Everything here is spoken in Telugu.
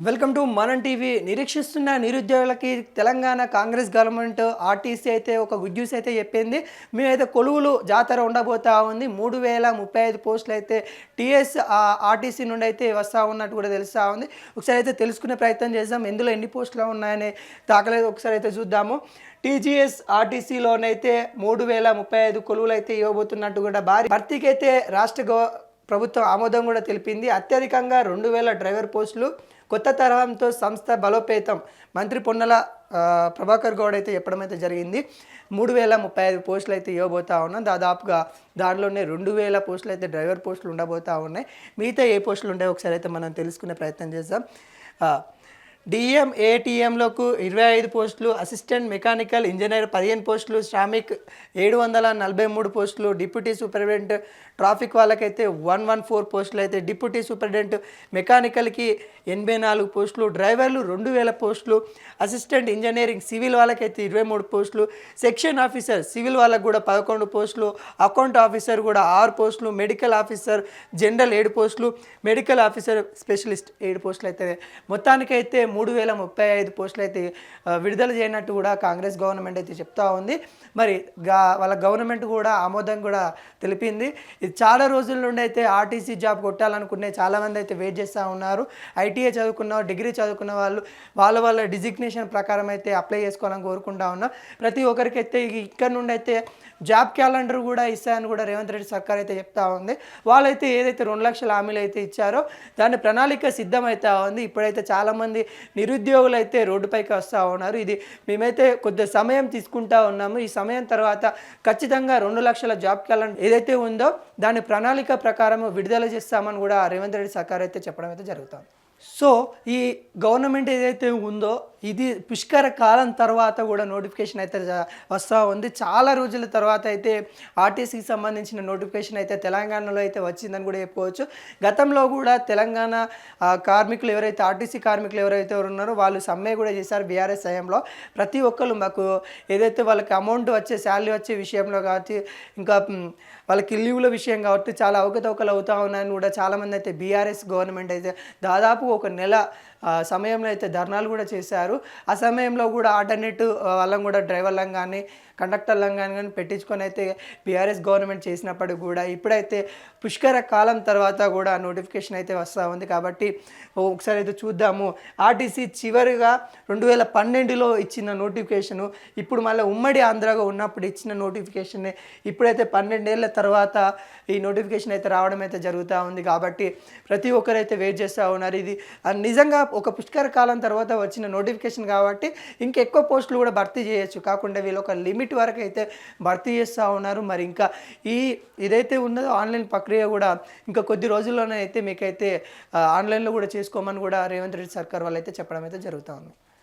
Welcome to Manam TV. నిరీక్షిస్తున్న నిరుద్యోగులకి తెలంగాణ కాంగ్రెస్ గవర్నమెంట్ ఆర్టీసీ అయితే ఒక గుడ్ న్యూస్ అయితే చెప్పింది. మేమైతే కొలువులు జాతర ఉండబోతా ఉంది. మూడు వేల ముప్పై ఐదు పోస్టులు అయితే టీఎస్ ఆర్టీసీ నుండి అయితే వస్తూ ఉన్నట్టు కూడా తెలుస్తూ ఉంది. ఒకసారి అయితే తెలుసుకునే ప్రయత్నం చేద్దాం. ఎందులో ఎన్ని పోస్టులు ఉన్నాయని దాఖలైతే ఒకసారి అయితే చూద్దాము. టీజీఎస్ ఆర్టీసీలోనైతే మూడు వేల ముప్పై ఐదు కొలువులు అయితే ఇవ్వబోతున్నట్టు కూడా భారీ భర్తీకి అయితే రాష్ట్ర గవ ప్రభుత్వం ఆమోదం కూడా తెలిపింది. అత్యధికంగా రెండు వేల డ్రైవర్ పోస్టులు కొత్త తరహంతో సంస్థ బలోపేతం. మంత్రి పొన్నల ప్రభాకర్ గౌడ్ అయితే చెప్పడం అయితే జరిగింది. మూడు వేల ముప్పై ఐదు పోస్టులు అయితే ఇవ్వబోతా ఉన్నాం. దాదాపుగా దానిలోనే రెండు వేల పోస్టులు అయితే డ్రైవర్ పోస్టులు ఉండబోతా ఉన్నాయి. మిగతా ఏ పోస్టులు ఉంటాయో ఒకసారి అయితే మనం తెలుసుకునే ప్రయత్నం చేద్దాం. డిఎం ఏటీఎంలకు ఇరవై ఐదు పోస్టులు అసిస్టెంట్ మెకానికల్ ఇంజనీర్ పదిహేను పోస్టులు శ్రామిక్ ఏడు వందల నలభై మూడు పోస్టులు డిప్యూటీ సూపరింటెండెంట్ ట్రాఫిక్ వాళ్ళకైతే వన్ వన్ ఫోర్ పోస్టులు అయితే డిప్యూటీ సూపరింటెండెంట్ మెకానికల్కి ఎనభై నాలుగు పోస్టులు డ్రైవర్లు రెండు వేల పోస్టులు అసిస్టెంట్ ఇంజనీరింగ్ సివిల్ వాళ్ళకైతే ఇరవై మూడు పోస్టులు సెక్షన్ ఆఫీసర్ సివిల్ వాళ్ళకు కూడా పదకొండు పోస్టులు అకౌంట్ ఆఫీసర్ కూడా ఆరు పోస్టులు మెడికల్ ఆఫీసర్ జనరల్ ఏడు పోస్టులు మెడికల్ ఆఫీసర్ స్పెషలిస్ట్ ఏడు పోస్టులు అయితే. మొత్తానికైతే మూడు వేల ముప్పై ఐదు పోస్టులు అయితే విడుదల చేయనట్టు కూడా కాంగ్రెస్ గవర్నమెంట్ అయితే చెప్తా ఉంది. మరి గా వాళ్ళ గవర్నమెంట్ కూడా ఆమోదం కూడా తెలిపింది. ఇది చాలా రోజుల నుండి అయితే ఆర్టీసీ జాబ్ కొట్టాలనుకునే చాలామంది అయితే వెయిట్ చేస్తూ ఉన్నారు. ఐటీఐ చదువుకున్న వాళ్ళు, డిగ్రీ చదువుకున్న వాళ్ళు వాళ్ళ వాళ్ళ డిజిగ్నేషన్ ప్రకారం అయితే అప్లై చేసుకోవాలని కోరుకుంటా ఉన్నాం. ప్రతి ఒక్కరికి అయితే ఇక్కడ నుండి అయితే జాబ్ క్యాలెండర్ కూడా ఇస్తాయని కూడా రేవంత్ రెడ్డి సర్కార్ అయితే చెప్తా ఉంది. వాళ్ళైతే ఏదైతే రెండు లక్షల హామీలు అయితే ఇచ్చారో దాని ప్రణాళిక సిద్ధమైతే ఉంది. ఇప్పుడైతే చాలామంది నిరుద్యోగులు అయితే రోడ్డుపైకి వస్తూ ఉన్నారు. ఇది మేమైతే కొద్ది సమయం తీసుకుంటా ఉన్నాము. ఈ సమయం తర్వాత ఖచ్చితంగా రెండు లక్షల జాబ్ క్యాలెండర్ ఏదైతే ఉందో దాని ప్రణాళిక ప్రకారం విడుదల చేస్తామని కూడా రేవంత్ రెడ్డి సర్కార్ అయితే చెప్పడం అయితే జరుగుతుంది. సో ఈ గవర్నమెంట్ ఏదైతే ఉందో ఇది పుష్కర కాలం తర్వాత కూడా నోటిఫికేషన్ అయితే వస్తూ ఉంది. చాలా రోజుల తర్వాత అయితే ఆర్టీసీకి సంబంధించిన నోటిఫికేషన్ అయితే తెలంగాణలో అయితే వచ్చిందని కూడా చెప్పుకోవచ్చు. గతంలో కూడా తెలంగాణ కార్మికులు ఎవరైతే ఆర్టీసీ కార్మికులు ఎవరైతే ఉన్నారో వాళ్ళు సమ్మె కూడా చేశారు బీఆర్ఎస్ హయాంలో. ప్రతి ఒక్కరు మాకు ఏదైతే వాళ్ళకి అమౌంట్ వచ్చే శాలరీ వచ్చే విషయంలో కాబట్టి ఇంకా వాళ్ళకి లీవ్ల విషయం కాబట్టి చాలా అవకతవకలు అవుతా ఉన్నాయని కూడా చాలామంది అయితే బీఆర్ఎస్ గవర్నమెంట్ అయితే దాదాపు ఒక నెల సమయంలో అయితే ధర్నాలు కూడా చేశారు. ఆ సమయంలో కూడా ఆల్టర్నేట్ వాళ్ళని కూడా డ్రైవర్లం కానీ కండక్టర్లను కానీ కానీ పెట్టించుకొని అయితే బీఆర్ఎస్ గవర్నమెంట్ చేసినప్పటికి కూడా ఇప్పుడైతే పుష్కర కాలం తర్వాత కూడా నోటిఫికేషన్ అయితే వస్తూ ఉంది. కాబట్టి ఒకసారి అయితే చూద్దాము. ఆర్టీసీ చివరిగా రెండు వేల పన్నెండులో ఇచ్చిన నోటిఫికేషను ఇప్పుడు మళ్ళీ ఉమ్మడి ఆంధ్రాగా ఉన్నప్పుడు ఇచ్చిన నోటిఫికేషన్ ఇప్పుడైతే పన్నెండేళ్ళ తర్వాత ఈ నోటిఫికేషన్ అయితే రావడం అయితే జరుగుతూ ఉంది. కాబట్టి ప్రతి ఒక్కరైతే వెయిట్ చేస్తూ ఉన్నారు. ఇది నిజంగా ఒక పుష్కర కాలం తర్వాత వచ్చిన నోటిఫికేషన్ కాబట్టి ఇంకెక్కువ పోస్టులు కూడా భర్తీ చేయొచ్చు. కాకుండా వీళ్ళు ఒక లిమిట్ వరకు అయితే భర్తీ చేస్తూ ఉన్నారు. మరి ఇంకా ఈ ఇదైతే ఉన్నదో ఆన్లైన్ ప్రక్రియ కూడా ఇంకా కొద్ది రోజుల్లోనే అయితే మీకైతే ఆన్లైన్లో కూడా చేసుకోమని కూడా రేవంత్ రెడ్డి సర్కార్ వాళ్ళు అయితే చెప్పడం అయితే జరుగుతూ ఉంది.